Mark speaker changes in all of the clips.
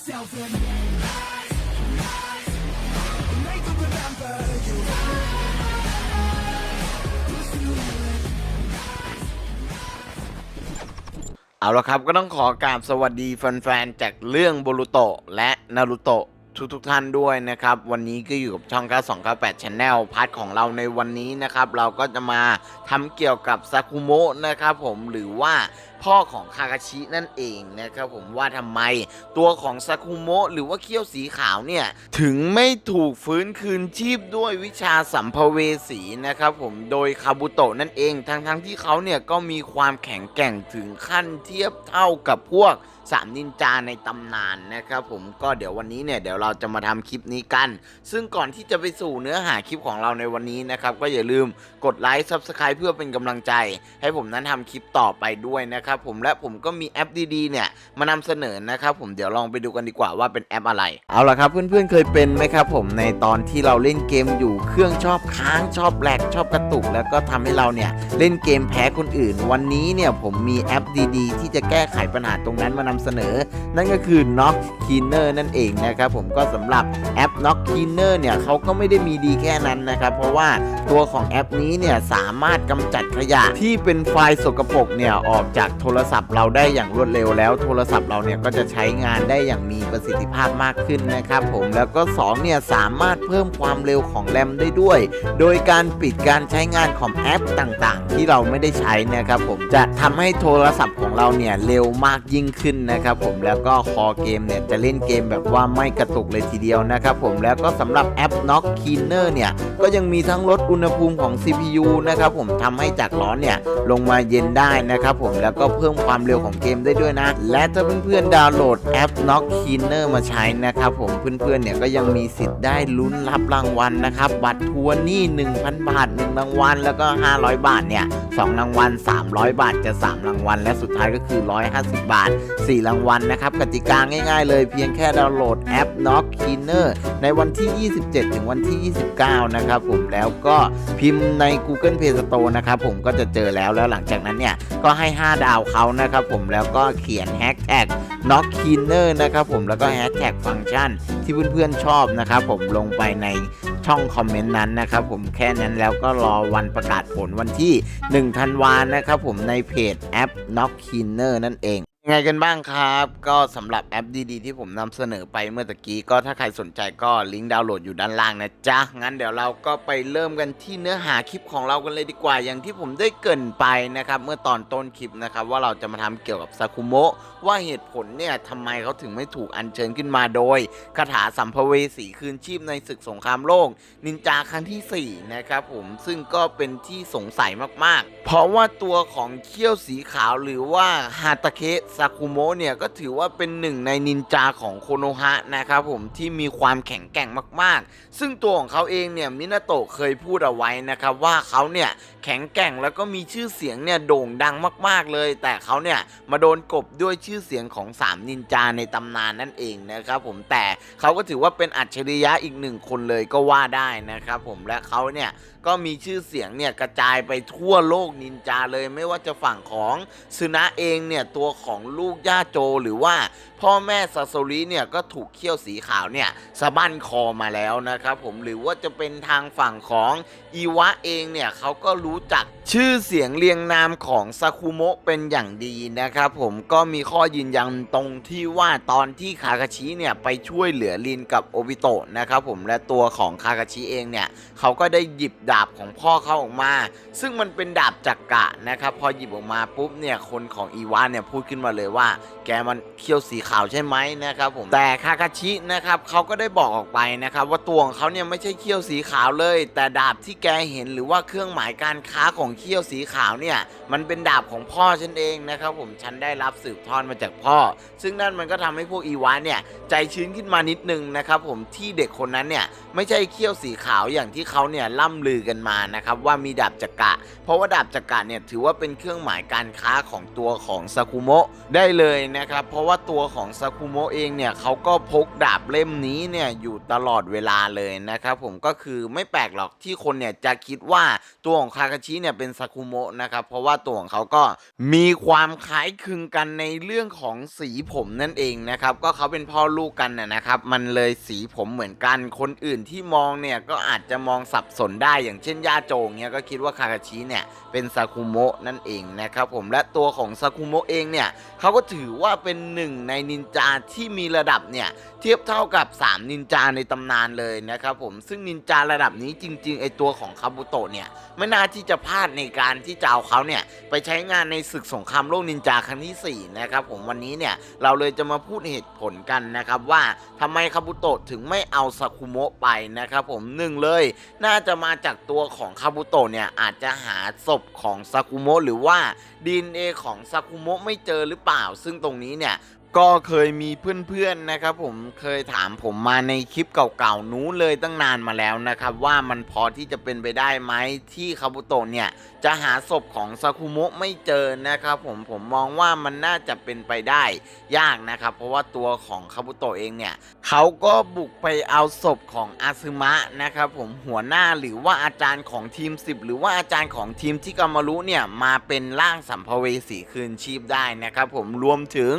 Speaker 1: yourself and rise, rise, make them remember you. Pursue it.
Speaker 2: เอาละครับก็ต้องขอกราบสวัสดีแฟนๆ จากเรื่องบรุโตะและนารุโตะทุกทุกๆท่านด้วยนะครับ วันนี้ก็อยู่กับช่อง 9298 Channel พาร์ทของเราในวันนี้นะครับ เราก็จะมาทำเกี่ยวกับซากุโมะนะครับผมหรือว่า พ่อของคาคาชินั่นเองนะครับผมว่าทำไมตัวของซากุโมะหรือว่าเขี้ยวสีขาวเนี่ย ถึงไม่ถูกฟื้นคืนชีพด้วยวิชาสัมภเวสีนะครับผมโดยคาบุโตะนั่นเอง ทั้งๆที่เขาเนี่ยก็มีความแข็งแกร่งถึงขั้นเทียบเท่ากับพวกสามนินจาในตำนานนะครับผมก็เดี๋ยววันนี้เนี่ยเดี๋ยวเราจะมาทำคลิปนี้กัน ซึ่งก่อนที่จะไปสู่เนื้อหาคลิปของเราในวันนี้นะครับก็อย่าลืมกดไลค์ Subscribe เพื่อเป็นกำลังใจ ให้ผมนั้นทำคลิปต่อไปด้วยนะครับครับผมและผมก็มีแอปดีๆเนี่ยมานำเสนอนะครับผมเดี๋ยวลองไปดูกันดีกว่าว่าเป็นแอปอะไร เอาละครับเพื่อนๆเคยเป็นไหมครับผมในตอนที่เราเล่นเกมอยู่เครื่องชอบค้างชอบแหลกชอบกระตุก แล้วก็ทำให้เราเนี่ยเล่นเกมแพ้คนอื่น วันนี้เนี่ยผมมีแอปดีๆ ที่จะแก้ไขปัญหาตรงนั้นมานำเสนอ นั่นก็คือ Knock Cleaner นั่นเองนะครับผมก็สำหรับแอป Knock Cleaner เนี่ยเขาก็ไม่ได้มีดีแค่นั้นนะครับเพราะว่าตัวของแอปนี้เนี่ยสามารถกำจัดขยะที่เป็นไฟล์สกปรกเนี่ยออกจากโทรศัพท์เราได้อย่างรวดเร็วแล้วโทรศัพท์เราเนี่ยก็จะใช้งานได้อย่างมีประสิทธิภาพมากขึ้นนะครับผมแล้วก็2เนี่ยสามารถเพิ่มความเร็วของแรมได้ด้วย โดยการปิดการใช้งานของแอปต่างๆ ที่เราไม่ได้ใช้นะครับผมจะทำให้โทรศัพท์ของเราเนี่ยเร็วมากยิ่งขึ้นนะครับผมแล้วก็คอเกมเนี่ยจะเล่นเกมแบบว่าไม่กระตุกเลยทีเดียวนะครับผมแล้วก็สำหรับแอป Knock Cleaner เนี่ยก็ยังมีทั้งลดอุณหภูมิของ CPU นะครับผมทำให้จากร้อนเนี่ยลงมาเย็นได้นะครับผมแล้วก็เพิ่มความเร็วของเกมได้ด้วยนะ และถ้าเพื่อนๆดาวน์โหลดแอป Knock Cleaner มาใช้นะครับผมเพื่อนๆเนี่ยก็ยังมีสิทธิ์ได้ลุ้นรับรางวัลนะครับบัตรทัวร์หนี่ 1,000 บาท1 รางวัลแล้วก็ 500 บาทเนี่ย2รางวัล 300 บาทจะ 3 รางวัล และสุดท้ายก็คือ 150 บาท 4 รางวัลนะครับกติกาง่าย ๆ เลยเพียงแค่ดาวน์โหลดแอป Knock Cleaner ในวันที่ 27 ถึงวันที่ 29 นะครับผมแล้วก็พิมพ์ใน Google Play Store นะครับผมก็จะเจอแล้วแล้วหลังจากนั้นเนี่ยก็ให้ 5 ดาวเขานะครับผมแล้วก็เขียนแฮชแท็ก Knock Cleaner นะครับผมแล้วก็แฮชแท็กฟังก์ชันที่เพื่อนๆชอบนะครับผมลงไปใน ช่องคอมเมนต์นั้นนะครับผมแค่นั้นแล้วก็รอวันประกาศผลวันที่1ธันวานะครับผมในเพจแอป n o c k i n n e r นั่นเอง ยังไงกันบ้างครับ ก็สำหรับแอปดีๆ ที่ผมนำเสนอไปเมื่อตะกี้ก็ถ้าใครสนใจก็ลิงก์ดาวน์โหลดอยู่ด้านล่างนะจ๊ะ งั้นเดี๋ยวเราก็ไปเริ่มกันที่เนื้อหาคลิปของเรากันเลยดีกว่า อย่างที่ผมได้เกรินไปนะครับ เมื่อตอนต้นคลิปนะครับ ว่าเราจะมาทำเกี่ยวกับซากุโมะว่าเหตุผลเนี่ยทำไมเขาถึงไม่ถูกอัญเชิญขึ้นมาโดยคาถาสัมภเวสีคืนชีพในศึกสงครามโลก นินจาครั้งทีสี่4นะครับผมซึ่งก็เป็นที่สงสัยมากๆ เพราะว่าตัวของเขี้ยวสีขาวหรือว่าฮาตาเคะซากุโมะเนี่ยก็ถือว่าเป็นหนึ่งในนินจาของโคโนฮะนะครับผมที่มีความแข็งแกร่งมากๆ ซึ่งตัวของเขาเองเนี่ยมินาโตะเคยพูดเอาไว้นะครับว่าเขาเนี่ยแข็งแกร่งแล้วก็มีชื่อเสียงเนี่ยโด่งดังมาก ๆเลย แต่เขาเนี่ยมาโดนกบด้วยชื่อเสียงของสามนินจาในตำนานนั่นเองนะครับผมแต่เขาก็ถือว่าเป็นอัจฉริยะอีกหนึ่งคนเลยก็ว่าได้นะครับผมและเขาเนี่ยก็มีชื่อเสียงเนี่ยกระจายไปทั่วโลกนินจาเลย ไม่ว่าจะฝั่งของซึนะเองเนี่ยตัวของลูกย่าโจหรือว่า พ่อแม่ซาโซริเนี่ยก็ถูกเขี้ยวสีขาวเนี่ยสะบั้นคอมาแล้วนะครับผมหรือว่าจะเป็นทางฝั่งของอีวะเองเนี่ยเขาก็รู้จักชื่อเสียงเรียงนามของซาคุโมะเป็นอย่างดีนะครับผมก็มีข้อยืนยันตรงที่ว่าตอนที่คาคาชิเนี่ยไปช่วยเหลือลินกับโอบิโตะนะครับผมและตัวของคาคาชิเองเนี่ยเขาก็ได้หยิบดาบของพ่อเขาออกมา ซึ่งมันเป็นดาบจักกะนะครับพอหยิบออกมาปุ๊บเนี่ยคนของอีวะเนี่ยพูดขึ้นมาเลยว่า แกมันเขี้ยวสีขาวใช่ไหมนะครับผมแต่คาคาชินะครับเขาก็ได้บอกออกไปนะครับว่าตัวของเขาเนี่ยไม่ใช่เขี้ยวสีขาวเลย แต่ดาบที่แกเห็นหรือว่าเครื่องหมายการค้าของเขี้ยวสีขาวเนี่ยมันเป็นดาบของพ่อฉันเองนะครับผมฉันได้รับสืบทอดมาจากพ่อ ซึ่งนั่นมันก็ทำให้พวกอีวะเนี่ยใจชื้นขึ้นมานิดนึงนะครับผมที่เด็กคนนั้นเนี่ยไม่ใช่เขี้ยวสีขาวอย่างที่เขาเนี่ยล่ำลือกันมานะครับว่ามีดาบจักระเพราะว่าดาบจักระเนี่ยถือว่าเป็นเครื่องหมายการค้าของตัวของซากุโมะได้เลยนะครับเพราะว่าตัวของของซากุโมะเองเนี่ยเขาก็พกดาบเล่มนี้เนี่ยอยู่ตลอดเวลาเลยนะครับผมก็คือไม่แปลกหรอกที่คนเนี่ยจะคิดว่าตัวของคาคาชิเนี่ยเป็นซากุโมะนะครับเพราะว่าตัวของเขาก็มีความคล้ายคลึงกันในเรื่องของสีผมนั่นเองนะครับก็เขาเป็นพ่อลูกกันนะนะครับ มันเลยสีผมเหมือนกันคนอื่นที่มองเนี่ยก็อาจจะมองสับสนได้อย่างเช่นย่าโจงเนี่ยก็คิดว่าคาคาชิเนี่ยเป็นซากุโมะนั่นเองนะครับผมและตัวของซากุโมะเองเนี่ยเขาก็ถือว่าเป็นหนึ่งในนินจาที่มีระดับเนี่ยเทียบเท่ากับ 3 นินจาในตำนานเลยนะครับผมซึ่งนินจาระดับนี้จริงๆไอตัวของคาบุโตะเนี่ยไม่น่าที่จะพลาดในการที่จะเอาเขาเนี่ยไปใช้งานในศึกสงครามโลกนินจาครั้งที่4นะครับผมวันนี้เนี่ยเราเลยจะมาพูดเหตุผลกันนะครับว่าทำไมคาบุโตะถึงไม่เอาซากุโมะไปนะครับผมหนึ่งเลย น่าจะมาจากตัวของคาบุโตะเนี่ยอาจจะหาศพของซากุโมะหรือว่า DNA ของซากุโมะไม่เจอหรือเปล่า ซึ่งตรงนี้เนี่ย ก็เคยมีเพื่อนๆนะครับผมเคยถามผมมาในคลิปเก่าๆนู้นเลยตั้งนานมาแล้วนะครับ ว่ามันพอที่จะเป็นไปได้ไหมที่คาบุโตะเนี่ย จะหาศพของซากุโมะไม่เจอนะครับผมผมมองว่ามันน่าจะเป็นไปได้ยากนะครับ เพราะว่าตัวของคาบุโตะเองเนี่ย เขาก็บุกไปเอาศพของอาซึมะนะครับผมหัวหน้าหรือว่าอาจารย์ของทีม 10 หรือว่าอาจารย์ของทีมที่กามารุเนี่ยมาเป็นร่างสัมภเวสีคืนชีพได้นะครับผมรวมถึง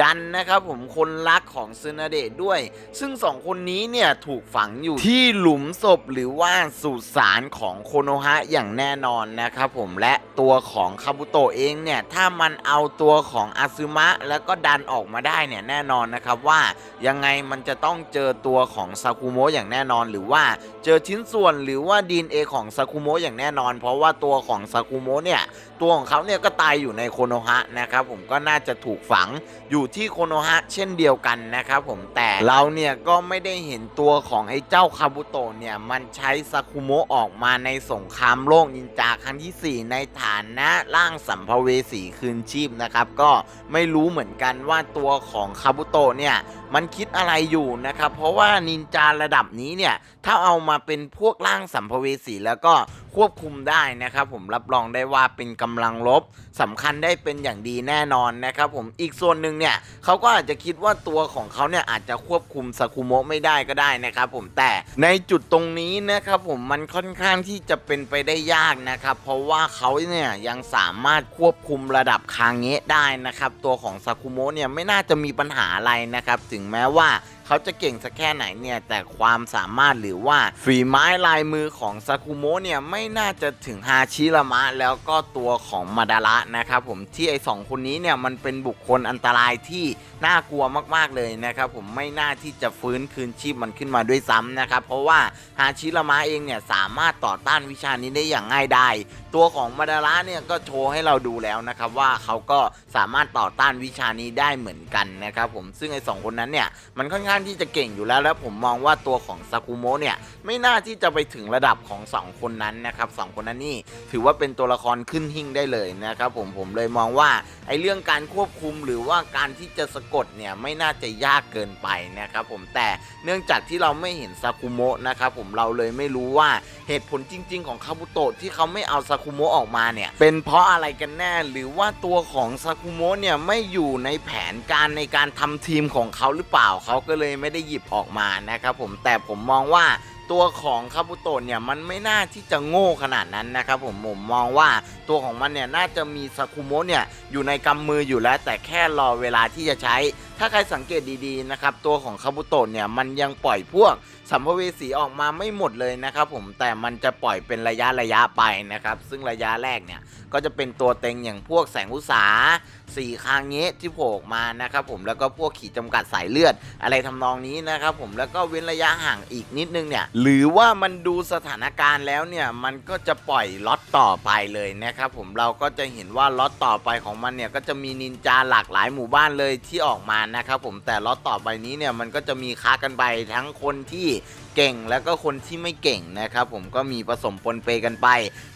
Speaker 2: ดันนะครับผมคนรักของซึนาเดะด้วย ซึ่งสองคนนี้เนี่ยถูกฝังอยู่ที่หลุมศพหรือว่าสุสานของโคโนฮะอย่างแน่นอนนะครับผมและตัวของคาบุโตเองเนี่ยถ้ามันเอาตัวของอาซึมะแล้วก็ดันออกมาได้เนี่ยแน่นอนนะครับว่ายังไงมันจะะต้องเจอตัวของซากุโมะอย่างแน่นอน หรือว่าเจอชิ้นส่วนหรือว่าดีเอของซากุโมะอย่างแน่นอน เพราะว่าตัวของซากุโมะเนี่ยตัวของเขาเนี่ยก็ตายอยู่ในโคโนฮะนะครับผมก็น่าจะถูกฝังอยู่ที่โคโนฮะเช่นเดียวกันนะครับผมแต่เราเนี่ยก็ไม่ได้เห็นตัวของไอ้เจ้าคาบุโตะเนี่ยมันใช้ซากุโมะออกมาในสงครามโลกนินจาครั้งที่ 4 ในฐานะร่างสัมภเวสีคืนชีพนะครับก็ไม่รู้เหมือนกันว่าตัวของคาบุโตะเนี่ยมันคิดอะไรอยู่นะครับ เพราะว่านินจาระดับนี้เนี่ย ถ้าเอามาเป็นพวกร่างสัมภเวสีแล้วก็ ควบคุมได้นะครับ ผมรับรองได้ว่าเป็นกำลังลบสำคัญได้เป็นอย่างดีแน่นอนนะครับ ผมอีกส่วนหนึ่งเนี่ยเขาก็อาจจะคิดว่าตัวของเขาเนี่ยอาจจะควบคุมซากุโมะไม่ได้ก็ได้นะครับ ผมแต่ในจุดตรงนี้นะครับ ผมมันค่อนข้างที่จะเป็นไปได้ยากนะครับ เพราะว่าเขาเนี่ยยังสามารถควบคุมระดับคางเงะได้นะครับ ตัวของซากุโมะเนี่ยไม่น่าจะมีปัญหาอะไรนะครับ ถึงแม้ว่าเขาจะเก่งสักแค่ไหนเนี่ยแต่ความสามารถหรือว่าฝีไม้ลายมือของซากุโมะเนี่ยไม่ไม่น่าจะถึงฮาชิรามะแล้วก็ตัวของมาดาระนะครับผมที่ไอสองคนนี้เนี่ยมันเป็นบุคคลอันตรายที่น่ากลัวมากๆเลยนะครับผมไม่น่าที่จะฟื้นคืนชีพมันขึ้นมาด้วยซ้ำนะครับเพราะว่าฮาชิรามะเองเนี่ยสามารถต่อต้านวิชานี้ได้อย่างง่ายดายตัวของมาดาระเนี่ยก็โชว์ให้เราดูแล้วนะครับว่าเขาก็สามารถต่อต้านวิชานี้ได้เหมือนกันนะครับผมซึ่งไอสองคนนั้นเนี่ยมันค่อนข้างที่จะเก่งอยู่แล้วแล้วผมมองว่าตัวของซากุโมะเนี่ยไม่น่าที่จะไปถึงระดับของสองคนนั้นนะครับสองคนนั้นนี่ถือว่าเป็นตัวละครขึ้นหิ่งได้เลยนะครับผมผมเลยมองว่าไอ้เรื่องการควบคุมหรือว่าการที่จะสะกดเนี่ยไม่น่าจะยากเกินไปนะครับผมแต่เนื่องจากที่เราไม่เห็นซากุโมะนะครับผมเราเลยไม่รู้ว่าเหตุผลจริง ๆ ของคาบุโตะที่เขาไม่เอาซากุโมะออกมาเนี่ยเป็นเพราะอะไรกันแน่หรือว่าตัวของซากุโมะเนี่ยไม่อยู่ในแผนการในการทำทีมของเขาหรือเปล่าเขาก็เลยไม่ได้หยิบออกมานะครับผมแต่ผมมองว่า ตัวของคาบุโตะเนี่ยมันไม่น่าที่จะโง่ขนาดนั้นนะครับผมผมมองว่าตัวของมันเนี่ยน่าจะมีซากุโมะเนี่ยอยู่ในกำมืออยู่แล้ว แต่แค่รอเวลาที่จะใช้ ถ้าใครสังเกตดีๆนะครับตัวของคาบุโตะเนี่ยมันยังปล่อยพวกสัมภเวสีออกมาไม่หมดเลยนะครับผมแต่มันจะปล่อยเป็นระยะระยะไปนะครับซึ่งระยะแรกเนี่ยก็จะเป็นตัวเต็งอย่างพวกแสงอุตสา สี่คางเงะที่โผล่ออกมานะครับผมแล้วก็พวกขีดจำกัดสายเลือด อะไรทำนองนี้นะครับผมแล้วก็เว้นระยะห่างอีกนิดนึงเนี่ยหรือว่ามันดูสถานการณ์แล้วเนี่ยมันก็จะปล่อยล็อตต่อไปเลยนะครับผมเราก็จะเห็นว่าล็อตต่อไปของมันเนี่ยก็จะมีนินจาหลากหลายหมู่บ้านเลยที่ออกมานะครับผมแต่ล็อตต่อไปนี้เนี่ยมันก็จะมีค้ากันไปทั้งคนที่ เก่งแล้วก็คนที่ไม่เก่งนะครับผมก็มีผสมปนเปกันไป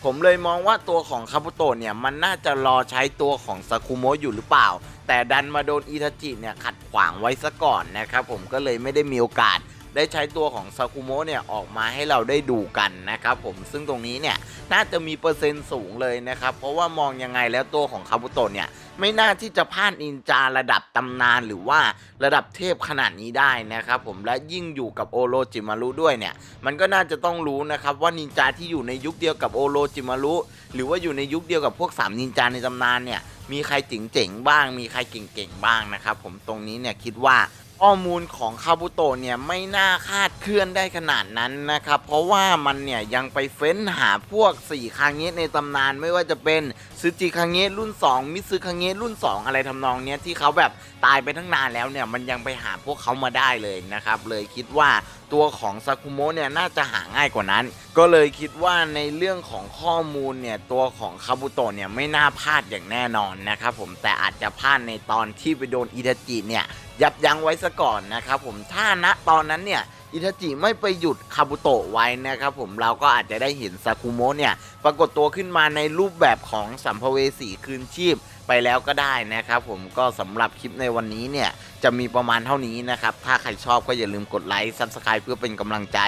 Speaker 2: ผมเลยมองว่าตัวของคาบุโตะเนี่ยมันน่าจะรอใช้ตัวของซากุโมะอยู่หรือเปล่า แต่ดันมาโดนอิทาจิเนี่ยขัดขวางไว้ซะก่อนนะครับผมก็เลยไม่ได้มีโอกาสได้ใช้ตัวของซากุโมะเนี่ยออกมาให้เราได้ดูกันนะครับผมซึ่งตรงนี้เนี่ย น่าจะมีเปอร์เซ็นต์สูงเลยนะครับ เพราะว่ามองยังไงแล้วตัวของคาบุโตะเนี่ย ไม่น่าที่จะพลาดนินจาระดับตำนานหรือว่าระดับเทพขนาดนี้ได้นะครับผมและยิ่งอยู่กับโอโรจิมารุด้วยเนี่ย มันก็น่าจะต้องรู้นะครับว่านินจาที่อยู่ในยุคเดียวกับโอโรจิมารุหรือว่าอยู่ในยุคเดียวกับพวกสามนินจาในตำนานเนี่ยมีใครเจ๋งๆบ้าง มีใครเก่งๆบ้างนะครับผมตรงนี้เนี่ยคิดว่า ข้อมูลของคาบุโตะเนี่ยไม่น่าคาดเคลื่อนได้ขนาดนั้นนะครับ เพราะว่ามันเนี่ยยังไปเฟ้นหาพวก 4คางเงะในตำนานไม่ว่าจะเป็นซูจิคางเงะรุ่น 2 มิซึคางเงะรุ่น 2 อะไรทำนองเนี้ยที่เขาแบบตายไปทั้งนานแล้วเนี่ยมันยังไปหาพวกเขามาได้เลยนะครับ เลยคิดว่าตัวของซากุโมะเนี่ยน่าจะหาง่ายกว่านั้น ก็เลยคิดว่าในเรื่องของข้อมูลเนี่ยตัวของคาบุโตะเนี่ยไม่น่าพลาดอย่างแน่นอนนะครับผมแต่อาจจะพลาดในตอนที่ไปโดนอิทาจิเนี่ยยับยั้งไว้ซะก่อนนะครับผมถ้าณตอนนั้นเนี่ยอิทาจิไม่ไปหยุดคาบุโตะไว้นะครับผมเราก็อาจจะได้เห็นซากุโมะเนี่ยปรากฏตัวขึ้นมาในรูปแบบของสัมภเวสีคืนชีพ ไปแล้วก็ได้นะครับผมก็สำหรับคลิปในวันนี้เนี่ยจะมีประมาณเท่านี้นะครับ ถ้าใครชอบก็อย่าลืมกดไลค์ซับสไคร b ์เพื่อเป็นกำลังใจ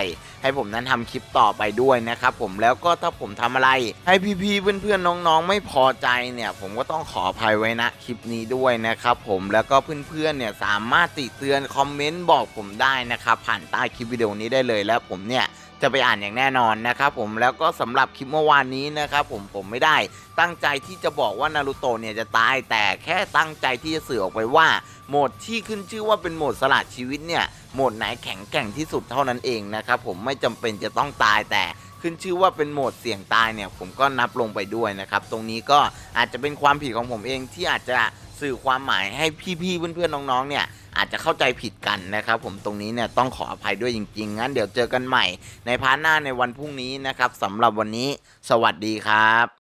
Speaker 2: ให้ผมนั้นทำคลิปต่อไปด้วยนะครับผมแล้วก็ถ้าผมทำอะไร ให้พี่ๆเพื่อนๆน้องๆ ไม่พอใจเนี่ยผมก็ต้องขออภัยไว้นะคลิปนี้ด้วยนะครับผมแล้วก็เพื่อนๆเนี่ยสามารถติเตือนคอมเมนต์บอกผมได้นะครับผ่านใต้คลิปวิดีโอนี้ได้เลยแล้วผมเนี่ย จะไปอ่านอย่างแน่นอนนะครับผมแล้วก็สำหรับคลิปเมื่อวานนี้นะครับผมผมไม่ได้ตั้งใจที่จะบอกว่านารูโตะเนี่ยจะตายแต่แค่ตั้งใจที่จะสื่อออกไปว่าโหมดที่ขึ้นชื่อว่าเป็นโหมดสลัดชีวิตเนี่ยโหมดไหนแข็งแกร่งที่สุดเท่านั้นเองนะครับผมไม่จำเป็นจะต้องตายแต่ขึ้นชื่อว่าเป็นโหมดเสี่ยงตายเนี่ยผมก็นับลงไปด้วยนะครับตรงนี้ก็อาจจะเป็นความผิดของผมเองที่อาจจะสื่อความหมายให้พี่ๆเพื่อนๆน้องๆเนี่ย อาจจะเข้าใจผิดกันนะครับ ผมตรงนี้เนี่ยต้องขออภัยด้วยจริงๆงั้นเดี๋ยวเจอกันใหม่ ในพาร์ทหน้าในวันพรุ่งนี้นะครับสำหรับวันนี้ สวัสดีครับ